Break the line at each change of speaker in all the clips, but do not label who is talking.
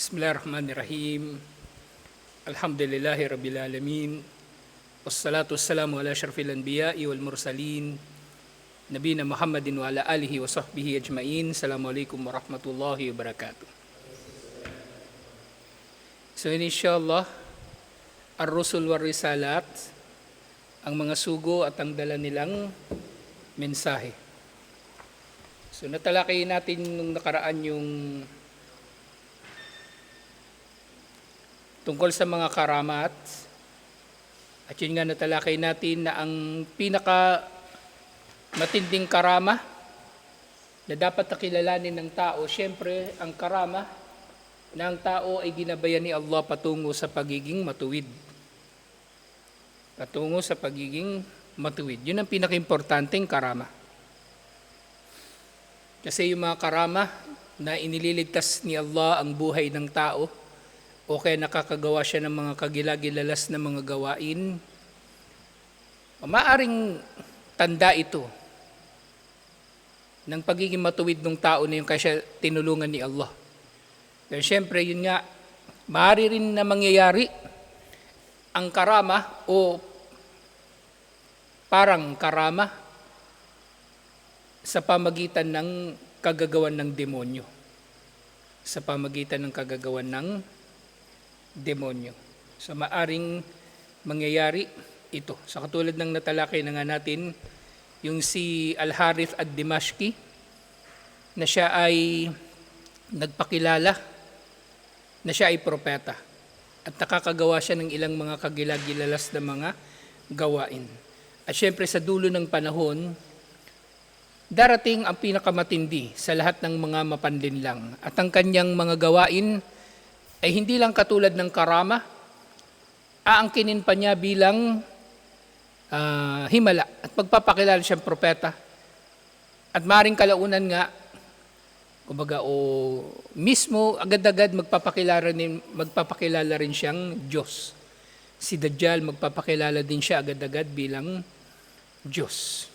Bismillahirrahmanirrahim. Alhamdulillahi Rabbil Alamin. Wassalatu wassalamu ala syarfil anbiya'i wal mursalin. Nabina Muhammadin wa ala alihi wa sahbihi ajma'in. Assalamualaikum warahmatullahi wabarakatuh. So inshallah, ar-rusul war risalat, ang mga sugo at ang dala nilang mensahe. So natalakay natin nung nakaraan yung tungkol sa mga karamat. At yun nga natalakay natin na ang pinaka matinding karama na dapat nakilalanin ng tao, syempre ang karama na ang tao ay ginabayan ni Allah patungo sa pagiging matuwid. Patungo sa pagiging matuwid. Yun ang pinaka-importanteng karama. Kasi yung mga karama na inililigtas ni Allah ang buhay ng tao, o kaya nakakagawa siya ng mga kagilagilalas na mga gawain, maaring tanda ito ng pagiging matuwid ng tao na yung kaya siya tinulungan ni Allah. Pero syempre, yun nga, maaari rin na mangyayari ang karama o parang karama sa pamagitan ng kagagawan ng demonyo. Sa pamagitan ng kagagawan ng demonyo. So maaring mangyayari ito. Sa katulad ng natalakay na nga natin, yung si Al-Harith ad-Dimashqi, na siya ay nagpakilala na siya ay propeta. At nakakagawa siya ng ilang mga kagilagilalas na mga gawain. At syempre sa dulo ng panahon, darating ang pinakamatindi sa lahat ng mga mapanlinlang. At ang kanyang mga gawain ay hindi lang katulad ng karama, aangkinin pa niya bilang ah, himala at magpapakilala siyang propeta. At maring kalaunan nga, kumbaga o mismo agad-agad magpapakilala rin, magpapakilala rin siyang Diyos. Si Dajjal magpapakilala din siya agad-agad bilang Diyos.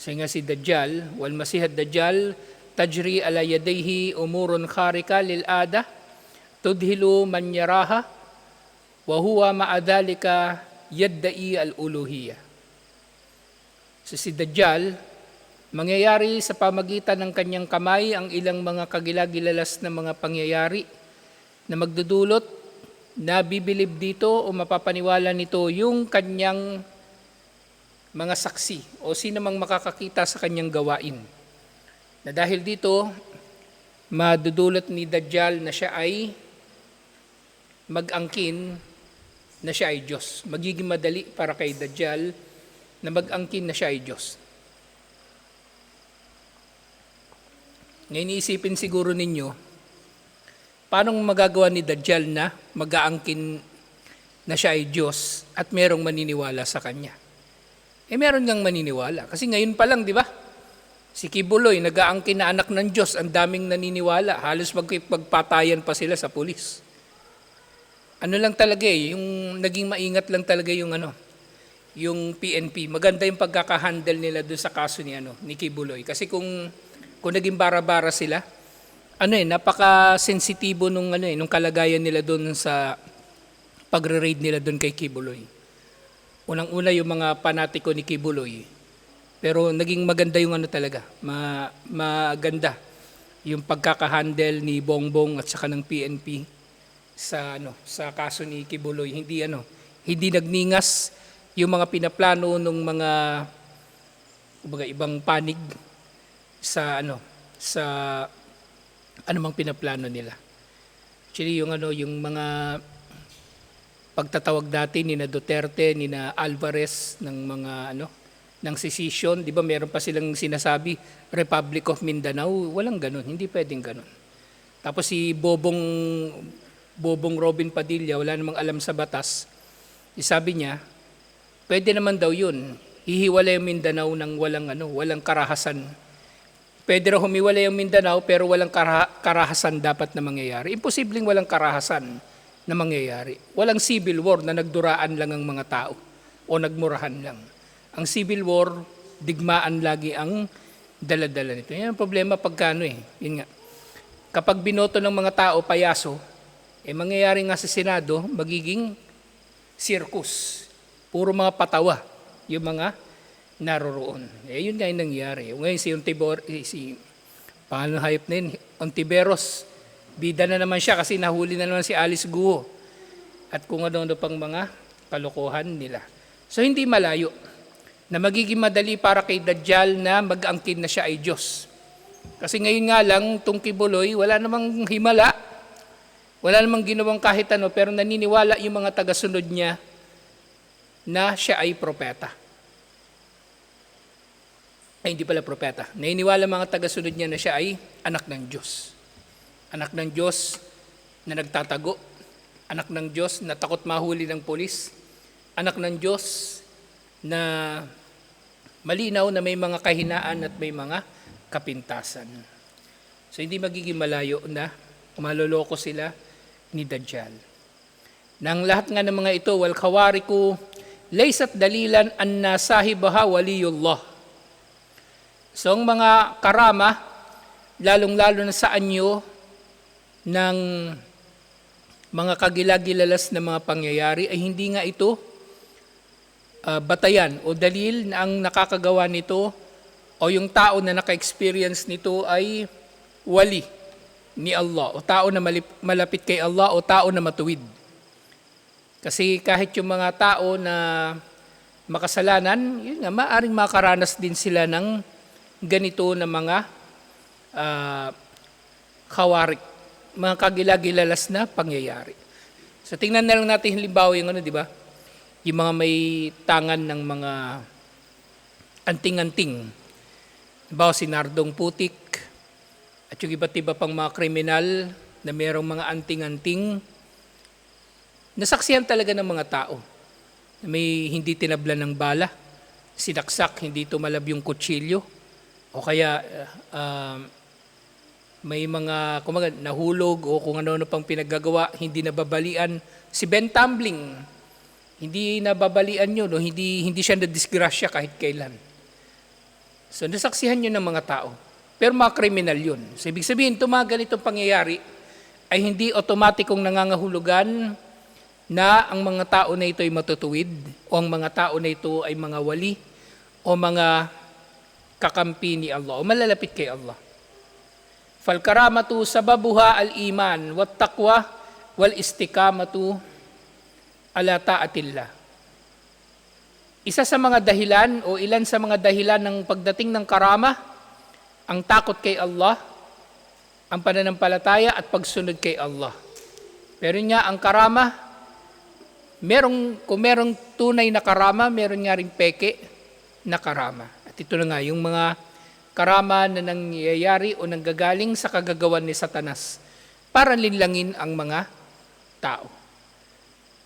Kasi nga si Dajjal, wal masihad Dajjal, tajri ala yadayhi umurun kharika lil ada, tudhilu man yaraha, wa huwa ma'adhalika yaddai al-uluhiyya. So si Dajjal, mangyayari sa pamagitan ng kanyang kamay ang ilang mga kagilagilalas na mga pangyayari na magdudulot na bibilib dito o mapapaniwala nito yung kanyang mga saksi o sino mang makakakita sa kanyang gawain. Na dahil dito, madudulot ni Dajjal na siya ay mag-angkin na siya ay Diyos. Magiging madali para kay Dajjal na mag-angkin na siya ay Diyos. Ngayon iisipin siguro ninyo, paano magagawa ni Dajjal na mag-aangkin na siya ay Diyos at merong maniniwala sa Kanya? Eh meron ngang maniniwala. Kasi ngayon pa lang, di ba? Si Kibuloy, nag-aangkin na anak ng Diyos, ang daming naniniwala. Halos magpagpatayan pa sila sa pulis ano lang talaga eh, yung naging maingat lang talaga yung ano, yung PNP. Maganda yung pagkakahandle nila doon sa kaso ni ano, ni Kibuloy. Kasi kung kung naging bara-bara sila, ano eh, napaka-sensitibo nung ano eh, nung kalagayan nila doon sa pagre-raid nila doon kay Kibuloy. Unang-una yung mga panatiko ni Kibuloy. Pero naging maganda yung ano talaga, ma, maganda yung pagkakahandle ni Bongbong at saka ng PNP sa ano sa kaso ni Kibuloy hindi ano hindi nagningas yung mga pinaplano ng mga kumbaga ibang panig sa ano sa anumang pinaplano nila. Actually yung ano yung mga pagtatawag dati ni na Duterte, ni na Alvarez ng mga ano ng secession, 'di ba? Meron pa silang sinasabi Republic of Mindanao, walang ganun, hindi pwedeng ganun. Tapos si Bobong Bobong Robin Padilla, wala namang alam sa batas, sabi niya, pwede naman daw yun. Hihiwalay yung Mindanao ng walang, ano, walang karahasan. Pwede raw humiwalay yung Mindanao pero walang kara- karahasan dapat na mangyayari. Imposibleng walang karahasan na mangyayari. Walang civil war na nagduraan lang ang mga tao o nagmurahan lang. Ang civil war, digmaan lagi ang daladala nito. Yan ang problema pagkano eh. Yun nga. kapag binoto ng mga tao payaso, eh mangyayari nga sa Senado, magiging circus. Puro mga patawa yung mga naroroon. Eh yun nga yung nangyari. Ngayon si Ontibor, eh, si ng hayop na yun, Ontiveros, bida na naman siya kasi nahuli na naman si Alice Guo. At kung ano-ano pang mga kalokohan nila. So hindi malayo na magiging madali para kay Dajjal na mag-angkin na siya ay Diyos. Kasi ngayon nga lang, itong kibuloy, wala namang himala, wala namang ginawang kahit ano, pero naniniwala yung mga tagasunod niya na siya ay propeta. Ay, hindi pala propeta. Naniniwala mga tagasunod niya na siya ay anak ng Diyos. Anak ng Diyos na nagtatago. Anak ng Diyos na takot mahuli ng polis. Anak ng Diyos na malinaw na may mga kahinaan at may mga kapintasan. So hindi magiging malayo na maloloko sila ni Dajjal. Nang lahat nga ng mga ito, wal kawariku, laysat dalilan an nasahibaha waliyullah. So ang mga karama, lalong-lalo na sa anyo ng mga kagilagilalas na mga pangyayari ay hindi nga ito uh, batayan o dalil na ang nakakagawa nito o yung tao na naka-experience nito ay wali ni Allah o tao na malapit kay Allah o tao na matuwid. Kasi kahit yung mga tao na makasalanan, yun nga, maaring makaranas din sila ng ganito na mga uh, kawarik, mga kagilagilalas na pangyayari. So tingnan na lang natin halimbawa yung ano, di ba? Yung mga may tangan ng mga anting-anting. Halimbawa si Nardong Putik at yung iba't iba pang mga kriminal na mayroong mga anting-anting. Nasaksihan talaga ng mga tao na may hindi tinablan ng bala, sinaksak, hindi tumalab yung kutsilyo, o kaya uh, may mga kumaga, nahulog o kung ano-ano pang pinaggagawa, hindi nababalian. Si Ben Tumbling, hindi nababalian yun, no? hindi, hindi siya na-disgrasya kahit kailan. So nasaksihan yun ng mga tao. Pero mga kriminal yun. So ibig sabihin, ito mga ganitong pangyayari ay hindi otomatikong nangangahulugan na ang mga tao na ito ay matutuwid o ang mga tao na ito ay mga wali o mga kakampi ni Allah o malalapit kay Allah. Falkaramatu sababuha al-iman wat taqwa wal istikamatu ala taatillah. Isa sa mga dahilan o ilan sa mga dahilan ng pagdating ng karama, ang takot kay Allah, ang pananampalataya at pagsunod kay Allah. Pero nga ang karama, merong, kung merong tunay na karama, meron nga rin peke na karama. Ito na nga, yung mga karama na nangyayari o nanggagaling sa kagagawan ni Satanas para linlangin ang mga tao.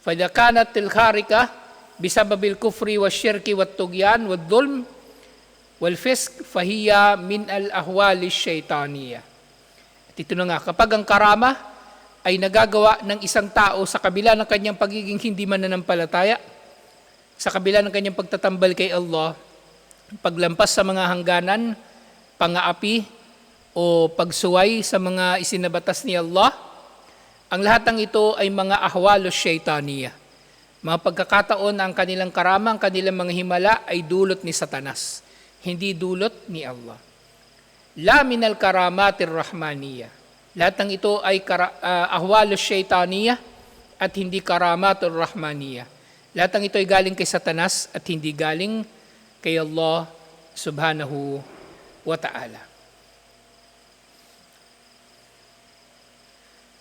فَإِذَا كَانَتْ تِلْخَارِكَ بِسَبَبِ الْكُفْرِ وَالشِّرْكِ وَالتُّغْيَانِ وَالظُّلْمِ wal fisk fahiya min al ahwali shaytaniya. At ito na nga, kapag ang karama ay nagagawa ng isang tao sa kabila ng kanyang pagiging hindi mananampalataya, sa kabila ng kanyang pagtatambal kay Allah, paglampas sa mga hangganan, pangaapi, o pagsuway sa mga isinabatas ni Allah, ang lahat ng ito ay mga ahwalo shaytaniya. Mga pagkakataon ang kanilang karama, ang kanilang mga himala ay dulot ni satanas hindi dulot ni Allah. La minal karamatir rahmaniya. Lahat ng ito ay kara, uh, ahwalos shaitaniya at hindi karamatur rahmaniya. Lahat ng ito ay galing kay Satanas at hindi galing kay Allah subhanahu wa ta'ala.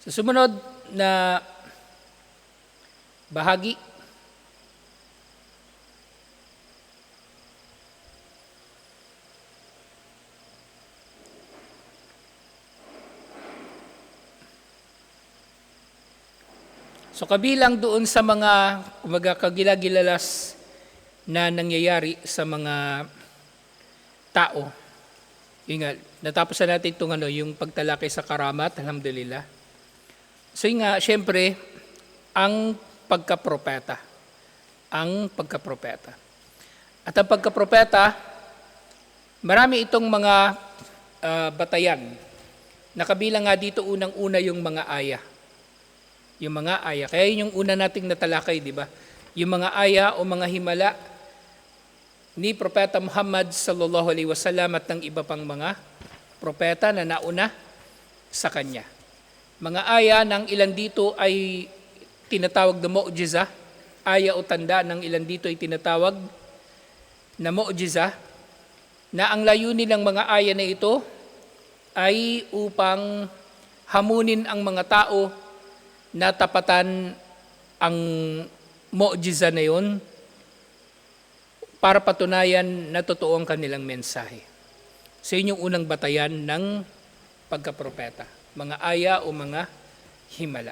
Sa sumunod na bahagi, So kabilang doon sa mga kumaga kagilagilalas na nangyayari sa mga tao. Yun nga, natapos na natin itong ano, yung pagtalakay sa karamat, alhamdulillah. So yun nga, syempre, ang pagkapropeta. Ang pagkapropeta. At ang pagkapropeta, marami itong mga uh, batayan Nakabilang nga dito unang-una yung mga aya. Yung mga aya. Kaya yun yung una nating natalakay, di ba? Yung mga aya o mga himala ni Propeta Muhammad sallallahu alaihi wasallam at ng iba pang mga propeta na nauna sa kanya. Mga aya ng ilan dito ay tinatawag na mu'jiza. Aya o tanda ng ilan dito ay tinatawag na mu'jiza na ang layunin ng mga aya na ito ay upang hamunin ang mga tao na tapatan ang mu'jiza na yun para patunayan na totoo ang kanilang mensahe. So yun yung unang batayan ng pagkapropeta. Mga aya o mga himala.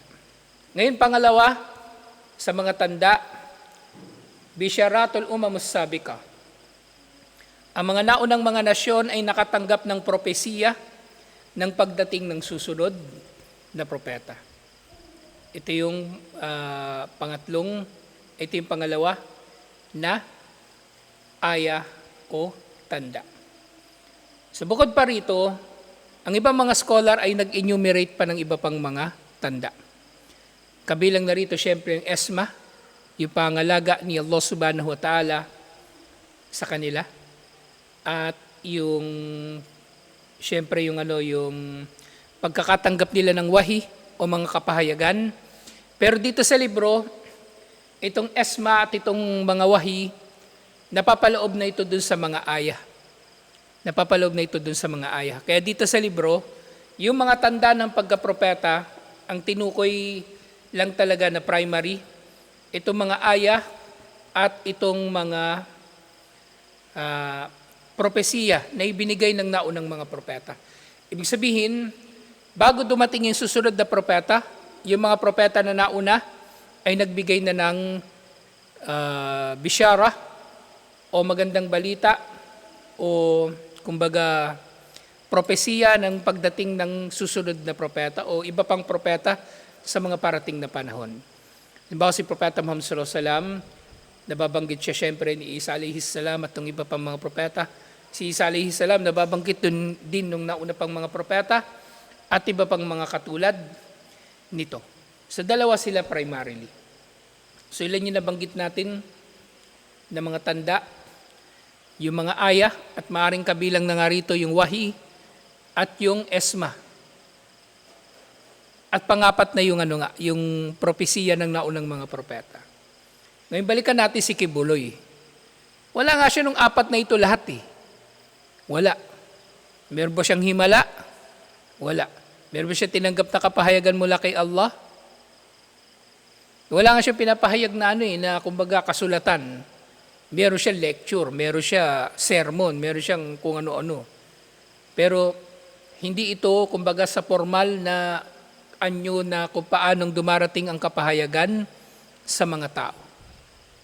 Ngayon pangalawa, sa mga tanda, Bisharatul Umamus Sabika. Ang mga naunang mga nasyon ay nakatanggap ng propesiya ng pagdating ng susunod na propeta. Ito yung ah, pangatlong, ito yung pangalawa na aya o tanda. So bukod pa rito, ang ibang mga scholar ay nag-enumerate pa ng iba pang mga tanda. Kabilang na rito siyempre yung ESMA, yung pangalaga ni Allah subhanahu wa ta'ala sa kanila. At yung siyempre yung ano yung pagkakatanggap nila ng wahi o mga kapahayagan. Pero dito sa libro, itong ESMA at itong mga wahi, napapaloob na ito dun sa mga aya. Napapaloob na ito dun sa mga aya. Kaya dito sa libro, yung mga tanda ng pagkapropeta, ang tinukoy lang talaga na primary, itong mga aya at itong mga ah, propesiya na ibinigay ng naunang mga propeta. Ibig sabihin, bago dumating yung susunod na propeta, yung mga propeta na nauna ay nagbigay na ng ah, bishara o magandang balita o kumbaga propesiya ng pagdating ng susunod na propeta o iba pang propeta sa mga parating na panahon. Halimbawa si Propeta Muhammad sallallahu alaihi wasallam, nababanggit siya syempre ni Isa alayhi salam at ng iba pang mga propeta. Si Isa alayhi salam nababanggit dun, din nung nauna pang mga propeta at iba pang mga katulad nito. So dalawa sila primarily. So ilan yung nabanggit natin na mga tanda, yung mga aya at maaring kabilang na nga rito yung wahi at yung esma. At pangapat na yung ano nga, yung propesiya ng naunang mga propeta. Ngayon balikan natin si Kibuloy. Wala nga siya nung apat na ito lahat eh. Wala. Meron ba siyang himala? Wala. Meron ba siya tinanggap na kapahayagan mula kay Allah? Wala nga siyang pinapahayag na ano eh, na kumbaga kasulatan. Meron siya lecture, meron siya sermon, meron siyang kung ano-ano. Pero hindi ito kumbaga sa formal na anyo na kung paanong dumarating ang kapahayagan sa mga tao.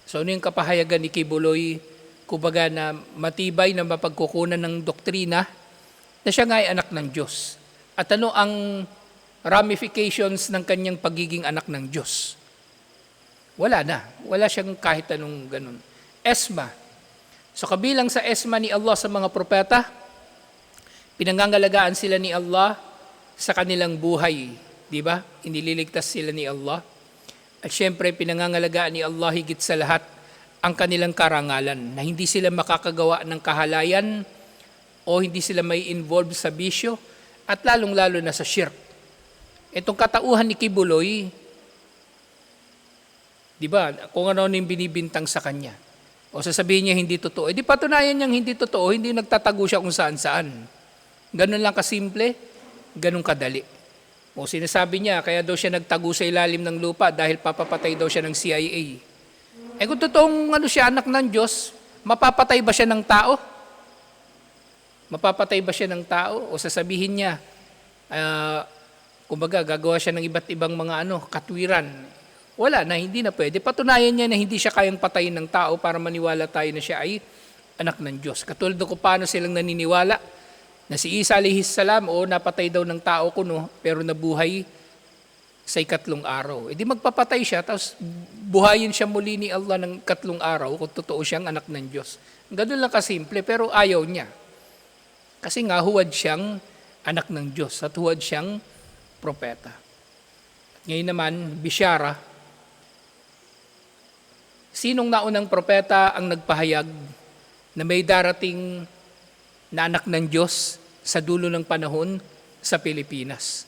So ano yung kapahayagan ni Kibuloy? Kumbaga na matibay na mapagkukunan ng doktrina na siya nga ay anak ng Diyos. At ano ang ramifications ng kanyang pagiging anak ng Diyos? Wala na. Wala siyang kahit anong ganun. Esma. So kabilang sa esma ni Allah sa mga propeta, pinangangalagaan sila ni Allah sa kanilang buhay. Di ba? Inililigtas sila ni Allah. At syempre, pinangangalagaan ni Allah higit sa lahat ang kanilang karangalan na hindi sila makakagawa ng kahalayan o hindi sila may involve sa bisyo at lalong-lalo na sa shirk. Itong katauhan ni Kibuloy, di ba, kung ano yung binibintang sa kanya. O sasabihin niya hindi totoo. Eh di patunayan niyang hindi totoo, hindi nagtatago siya kung saan-saan. Ganun lang kasimple, ganun kadali. O sinasabi niya, kaya daw siya nagtago sa ilalim ng lupa dahil papapatay daw siya ng CIA. Eh kung totoong ano siya, anak ng Diyos, mapapatay ba siya ng tao? Mapapatay ba siya ng tao? O sasabihin niya, ah, kumbaga gagawa siya ng iba't ibang mga ano, katwiran. Wala na, hindi na pwede. Patunayan niya na hindi siya kayang patayin ng tao para maniwala tayo na siya ay anak ng Diyos. Katulad kung paano silang naniniwala na si Isa alayhis salam, o napatay daw ng tao kuno, pero nabuhay sa ikatlong araw. E di magpapatay siya, tapos buhayin siya muli ni Allah ng katlong araw kung totoo siyang anak ng Diyos. Ganun lang kasimple, pero ayaw niya. Kasi nga huwad siyang anak ng Diyos at huwad siyang propeta. At ngayon naman, Bishara, sinong naunang propeta ang nagpahayag na may darating na anak ng Diyos sa dulo ng panahon sa Pilipinas?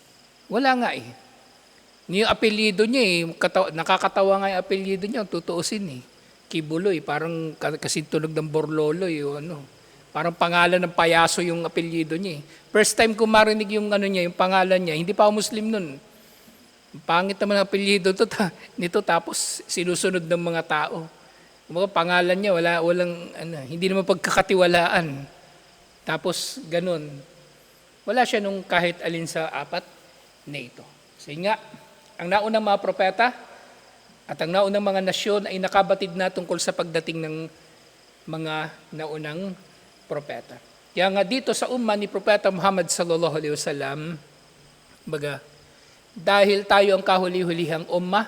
Wala nga eh. Yung apelyido niya eh, katawa, nakakatawa nga yung apelyido niya, tutuusin eh. Kibuloy, parang ka- kasintunog ng Borloloy o ano. Parang pangalan ng payaso yung apelyido niya eh. First time ko marinig yung ano niya, yung pangalan niya, hindi pa ako Muslim nun. Pangit naman ang apelyido to, ta, nito tapos sinusunod ng mga tao. Mga pangalan niya, wala, walang, ano, hindi naman pagkakatiwalaan. Tapos ganun. Wala siya nung kahit alin sa apat na ito. So nga, ang naunang mga propeta at ang naunang mga nasyon ay nakabatid na tungkol sa pagdating ng mga naunang propeta. Kaya nga dito sa umma ni Propeta Muhammad sallallahu alaihi wasallam, baga, dahil tayo ang kahuli-hulihang umma,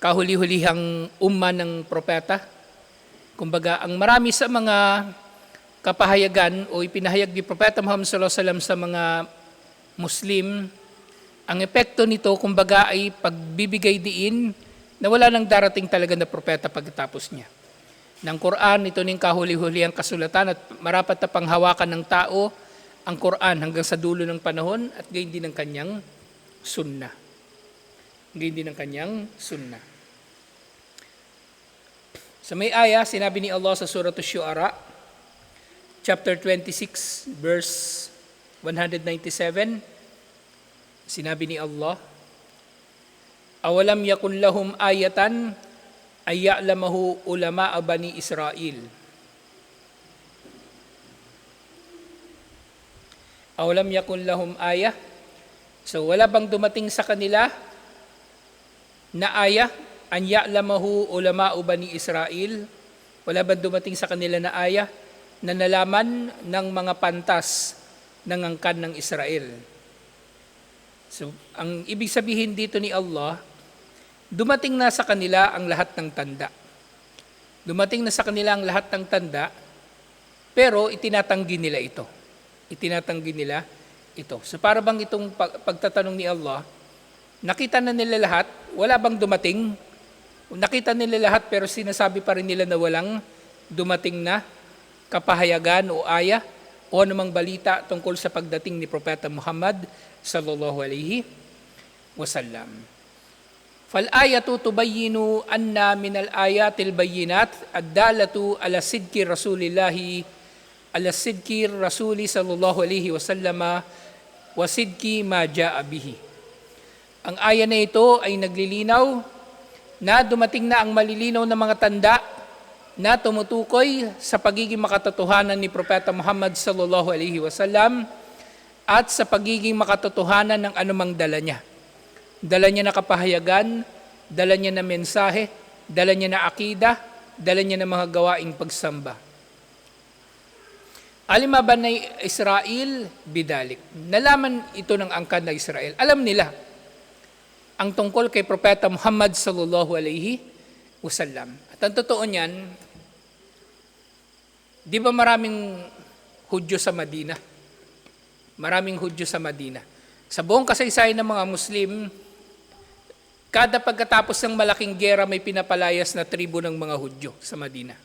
kahuli-hulihang umma ng propeta, kumbaga ang marami sa mga kapahayagan o ipinahayag ni Propeta Muhammad sallallahu alaihi wasallam sa mga Muslim, ang epekto nito kumbaga ay pagbibigay diin na wala nang darating talaga na propeta pagkatapos niya. Ng Quran, ito ning kahuli-huli ang kasulatan at marapat na panghawakan ng tao ang Quran hanggang sa dulo ng panahon at gayon din ang kanyang sunna. Gayon din ang kanyang sunna. Sa may aya, sinabi ni Allah sa Surah Ash-Shu'ara, chapter 26, verse 197, sinabi ni Allah, Awalam yakun lahum ayatan ay ya'lamahu ulama bani Israel. Awalam yakun lahum ayah. So wala bang dumating sa kanila na ayah an ya'lamahu ulama bani Israel? Wala bang dumating sa kanila na ayah na nalaman ng mga pantas ng angkan ng Israel? So, ang ibig sabihin dito ni Allah, dumating na sa kanila ang lahat ng tanda. Dumating na sa kanila ang lahat ng tanda, pero itinatanggi nila ito. Itinatanggi nila ito. So para bang itong pag- pagtatanong ni Allah, nakita na nila lahat, wala bang dumating? Nakita nila lahat pero sinasabi pa rin nila na walang dumating na kapahayagan o aya o anumang balita tungkol sa pagdating ni Propeta Muhammad sallallahu alaihi wasallam. فالآية تبين أن من الآيات البينات الدالة على صدق رسول الله على صدق الرسول صلى الله عليه وسلم وصدق ما جاء به. Ang aya na ito ay naglilinaw na dumating na ang malilinaw na mga tanda na tumutukoy sa pagiging makatotohanan ni Propeta Muhammad sallallahu alaihi wasallam at sa pagiging makatotohanan ng anumang dala niya. Dala niya na kapahayagan, dala niya na mensahe, dala niya na akida, dala niya na mga gawaing pagsamba. Alimaban na Israel, bidalik. Nalaman ito ng angkan na Israel. Alam nila ang tungkol kay Propeta Muhammad sallallahu alaihi wasallam. At ang totoo niyan, di ba maraming Hudyo sa Madina? Maraming Hudyo sa Madina. Sa buong kasaysayan ng mga Muslim, kada pagkatapos ng malaking gera may pinapalayas na tribo ng mga Hudyo sa Madina.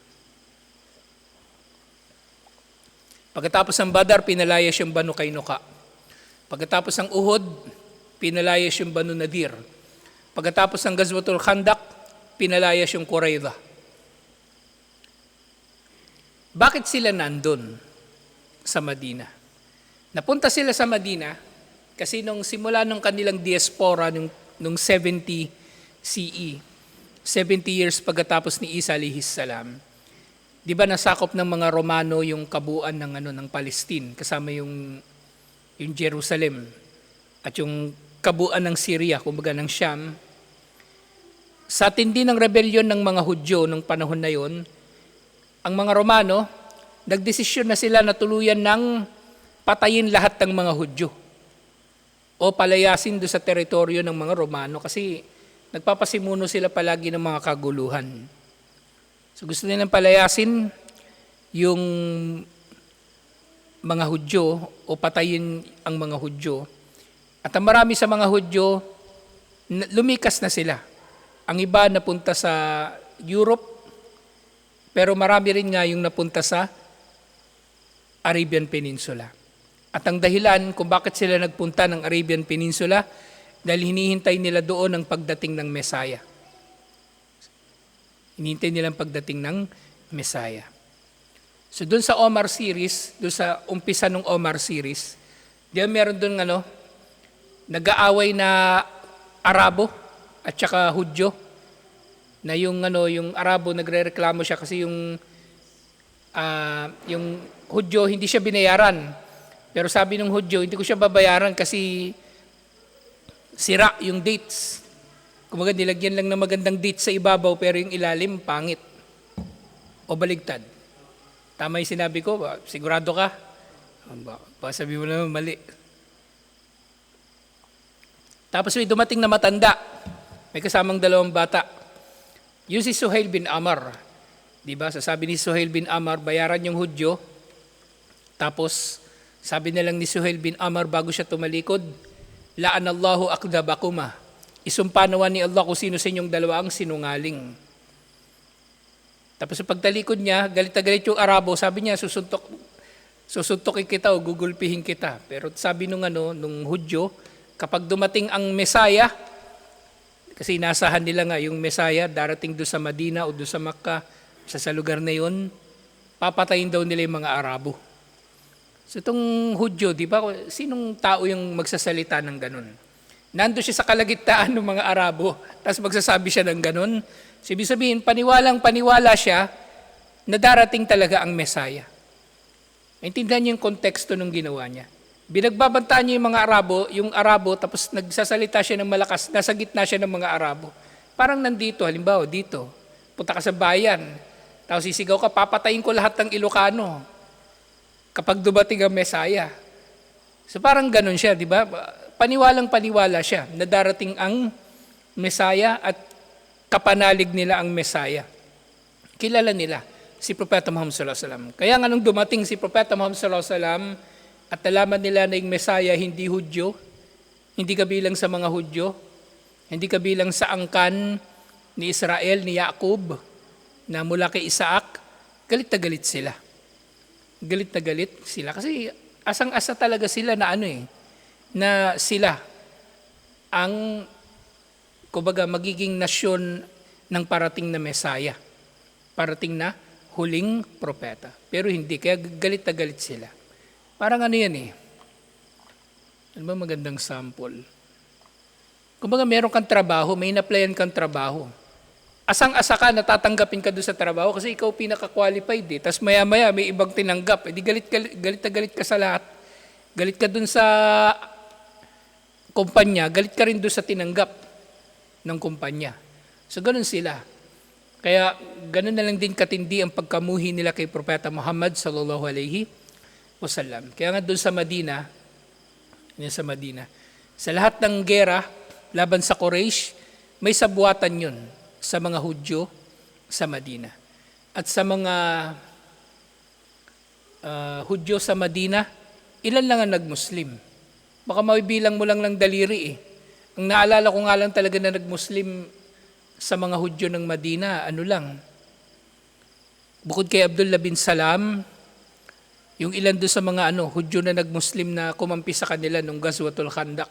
Pagkatapos ng Badar, pinalayas yung Banu Kainuka. Pagkatapos ng Uhud, pinalayas yung Banu Nadir. Pagkatapos ng Gazwatul Khandak, pinalayas yung Qurayza. Bakit sila nandun sa Madina? Napunta sila sa Madina kasi nung simula nung kanilang diaspora nung, nung 70 CE, 70 years pagkatapos ni Isa alaihi salam, di ba nasakop ng mga Romano yung kabuuan ng ano ng Palestine kasama yung yung Jerusalem at yung kabuuan ng Syria, kumbaga ng Sham. Sa tindi ng rebellion ng mga Hudyo nung panahon na yon, ang mga Romano, nagdesisyon na sila na tuluyan ng patayin lahat ng mga Hudyo o palayasin do sa teritoryo ng mga Romano kasi nagpapasimuno sila palagi ng mga kaguluhan. So, gusto nilang palayasin yung mga Hudyo o patayin ang mga Hudyo. At ang marami sa mga Hudyo, lumikas na sila. Ang iba napunta sa Europe, pero marami rin nga yung napunta sa Arabian Peninsula. At ang dahilan kung bakit sila nagpunta ng Arabian Peninsula, dahil hinihintay nila doon ang pagdating ng Messiah. Hinihintay nila ang pagdating ng Messiah. So doon sa Omar series, doon sa umpisa ng Omar series, di ba meron doon ano, nag-aaway na Arabo at saka Hudyo na yung ano yung Arabo nagrereklamo siya kasi yung ah, yung Hudyo hindi siya binayaran. Pero sabi ng Hudyo, hindi ko siya babayaran kasi sira yung dates. Kumaga nilagyan lang ng magandang dates sa ibabaw pero yung ilalim pangit. O baligtad. Tama yung sinabi ko, sigurado ka? Ba, ba sabi mo naman mali. Tapos may dumating na matanda. May kasamang dalawang bata. Yung si Suhail bin Amar. Di ba? Sasabi ni Suhail bin Amar, bayaran yung Hudyo. Tapos, sabi na lang ni Suhail bin Amar bago siya tumalikod, Laan Allahu akdabakuma. Isumpa nawa ni Allah kung sino sa inyong dalawa ang sinungaling. Tapos sa pagtalikod niya, galit na galit yung Arabo, sabi niya, susuntok, susuntokin kita o gugulpihin kita. Pero sabi nung ano, nung Hudyo, kapag dumating ang Mesaya, kasi inasahan nila nga yung Mesaya darating doon sa Madina o doon sa Makkah, sa, sa lugar na yun, papatayin daw nila yung mga Arabo. So itong Hudyo, di ba, sinong tao yung magsasalita ng ganun? Nando siya sa kalagitnaan ng mga Arabo, tapos magsasabi siya ng ganun. So, sabihin, paniwalang paniwala siya na darating talaga ang Mesaya. Maintindihan niyo yung konteksto ng ginawa niya. Binagbabantaan niya yung mga Arabo, yung Arabo, tapos nagsasalita siya ng malakas, nasa gitna siya ng mga Arabo. Parang nandito, halimbawa, dito, punta ka sa bayan, tapos sisigaw ka, papatayin ko lahat ng Ilocano kapag dumating ang Mesaya. So parang ganun siya, di ba? Paniwalang paniwala siya na darating ang Mesaya at kapanalig nila ang Mesaya. Kilala nila si Propeta Muhammad sallallahu alaihi wasallam. Kaya nga nung dumating si Propeta Muhammad sallallahu alaihi wasallam at nalaman nila na yung Mesaya hindi Hudyo, hindi kabilang sa mga Hudyo, hindi kabilang sa angkan ni Israel, ni Jacob, na mula kay Isaac, galit na galit sila galit na galit sila. Kasi asang-asa talaga sila na ano eh, na sila ang, kumbaga, magiging nasyon ng parating na Mesaya. Parating na huling propeta. Pero hindi, kaya galit na galit sila. Parang ano yan eh. Ano ba magandang sample? Kumbaga, meron kang trabaho, may na-applyan kang trabaho asang-asa ka, natatanggapin ka doon sa trabaho kasi ikaw pinaka-qualified eh. Tapos maya-maya may ibang tinanggap. Eh, di galit, galit, galit na galit ka sa lahat. Galit ka doon sa kumpanya, galit ka rin doon sa tinanggap ng kumpanya. So ganun sila. Kaya ganun na lang din katindi ang pagkamuhi nila kay Propeta Muhammad sallallahu alaihi wasallam. Kaya nga doon sa Madina, yun sa Madina, sa lahat ng gera laban sa Quraysh, may sabuatan yun sa mga Hudyo sa Madina. At sa mga uh, Hudyo sa Madina, ilan lang ang nag-Muslim? Baka mabibilang mo lang ng daliri eh. Ang naalala ko nga lang talaga na nag-Muslim sa mga Hudyo ng Madina, ano lang. Bukod kay Abdullah bin Salam, yung ilan doon sa mga ano, Hudyo na nag-Muslim na kumampi sa kanila nung Gazwatul Khandak.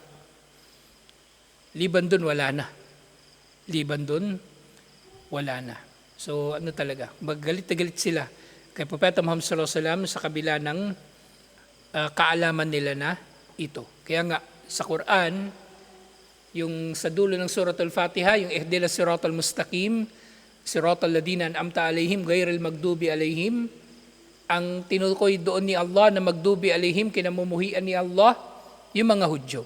Liban doon, wala na. Liban doon, wala na. So ano talaga, magalit na galit sila kay Propeta Muhammad sallallahu alaihi wasallam sa kabila ng uh, kaalaman nila na ito. Kaya nga sa Quran, yung sa dulo ng Surat Al-Fatiha, yung ihdila siratal mustaqim, siratal ladina an'amta alaihim, gairil magdubi alaihim, ang tinukoy doon ni Allah na magdubi alaihim, kinamumuhian ni Allah, yung mga Hudyo.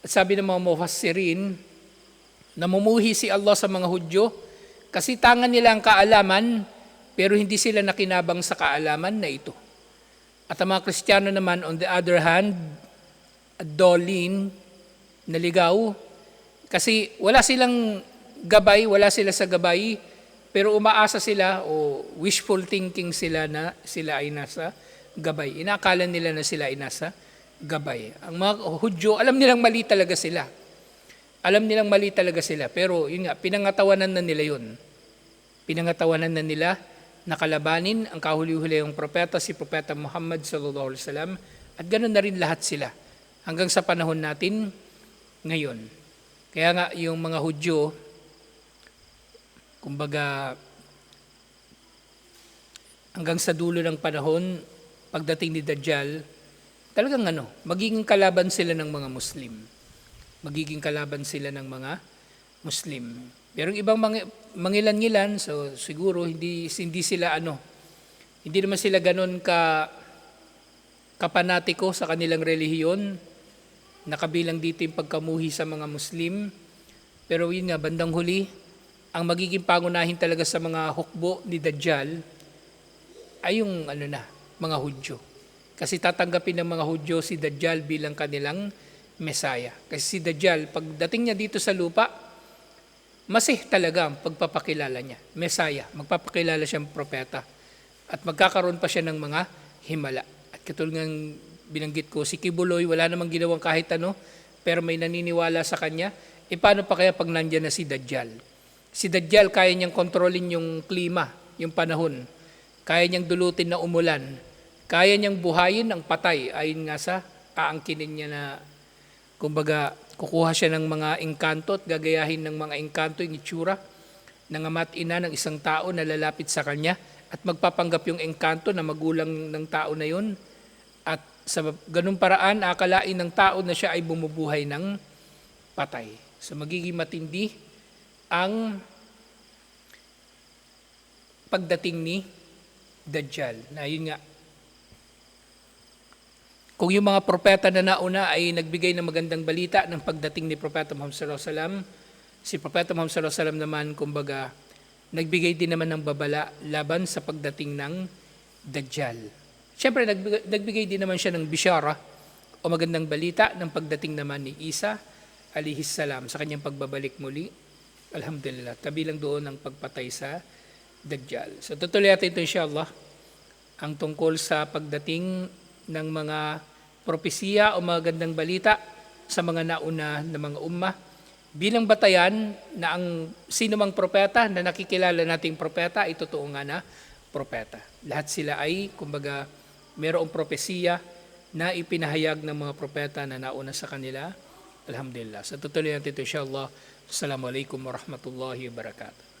At sabi ng mga mufassirin, namumuhi si Allah sa mga Hudyo, kasi tangan nila ang kaalaman, pero hindi sila nakinabang sa kaalaman na ito. At ang mga Kristiyano naman, on the other hand, dolin, naligaw, kasi wala silang gabay, wala sila sa gabay, pero umaasa sila o wishful thinking sila na sila ay nasa gabay. Inakala nila na sila ay nasa gabay. Ang mga Hudyo, alam nilang mali talaga sila. Alam nilang mali talaga sila. Pero yun nga, pinangatawanan na nila yun. Pinangatawanan na nila nakalabanin ang kahuli-huli yung propeta, si Propeta Muhammad sallallahu alaihi wasallam. At ganoon na rin lahat sila. Hanggang sa panahon natin ngayon. Kaya nga yung mga Hudyo, kumbaga hanggang sa dulo ng panahon, pagdating ni Dajjal, talagang ano, magiging kalaban sila ng mga Muslim. Magiging kalaban sila ng mga Muslim. Pero yung ibang mangilan-ngilan, so siguro hindi, hindi sila ano, hindi naman sila ganun ka kapanatiko sa kanilang relihiyon, nakabilang dito yung pagkamuhi sa mga Muslim. Pero yun nga, bandang huli, ang magiging pangunahin talaga sa mga hukbo ni Dajjal ay yung ano na, mga Hudyo. Kasi tatanggapin ng mga Hudyo si Dajjal bilang kanilang Mesaya. Kasi si Dajjal, pagdating niya dito sa lupa, masih talaga ang pagpapakilala niya. Mesaya, magpapakilala siyang propeta. At magkakaroon pa siya ng mga himala. At katulad ng binanggit ko, si Kibuloy, wala namang ginawang kahit ano, pero may naniniwala sa kanya. E paano pa kaya pag nandyan na si Dajjal? Si Dajjal, kaya niyang kontrolin yung klima, yung panahon. Kaya niyang dulutin na umulan. Kaya niyang buhayin ang patay, ayon nga sa aangkinin niya na, kumbaga, kukuha siya ng mga engkanto at gagayahin ng mga engkanto yung itsura ng ama ina ng isang tao na lalapit sa kanya at magpapanggap yung engkanto na magulang ng tao na yun at sa ganung paraan akalain ng tao na siya ay bumubuhay ng patay. So magiging matindi ang pagdating ni Dajjal. Na yun nga, kung yung mga propeta na nauna ay nagbigay ng magandang balita ng pagdating ni Propeta Muhammad sallallahu alaihi wasallam, si Propeta Muhammad sallallahu alaihi wasallam naman kumbaga nagbigay din naman ng babala laban sa pagdating ng Dajjal. Siyempre nagbigay, nagbigay din naman siya ng bishara o magandang balita ng pagdating naman ni Isa alihis salam sa kanyang pagbabalik muli. Alhamdulillah, kabilang doon ang pagpatay sa Dajjal. So tutuloy natin ito inshallah ang tungkol sa pagdating ng mga propesiya o magandang balita sa mga nauna na mga umma bilang batayan na ang sino mang propeta na nakikilala nating propeta ay totoo nga na propeta. Lahat sila ay kumbaga mayroong propesiya na ipinahayag ng mga propeta na nauna sa kanila. Alhamdulillah. Sa tutuloy natin ito inshallah. Assalamualaikum warahmatullahi wabarakatuh.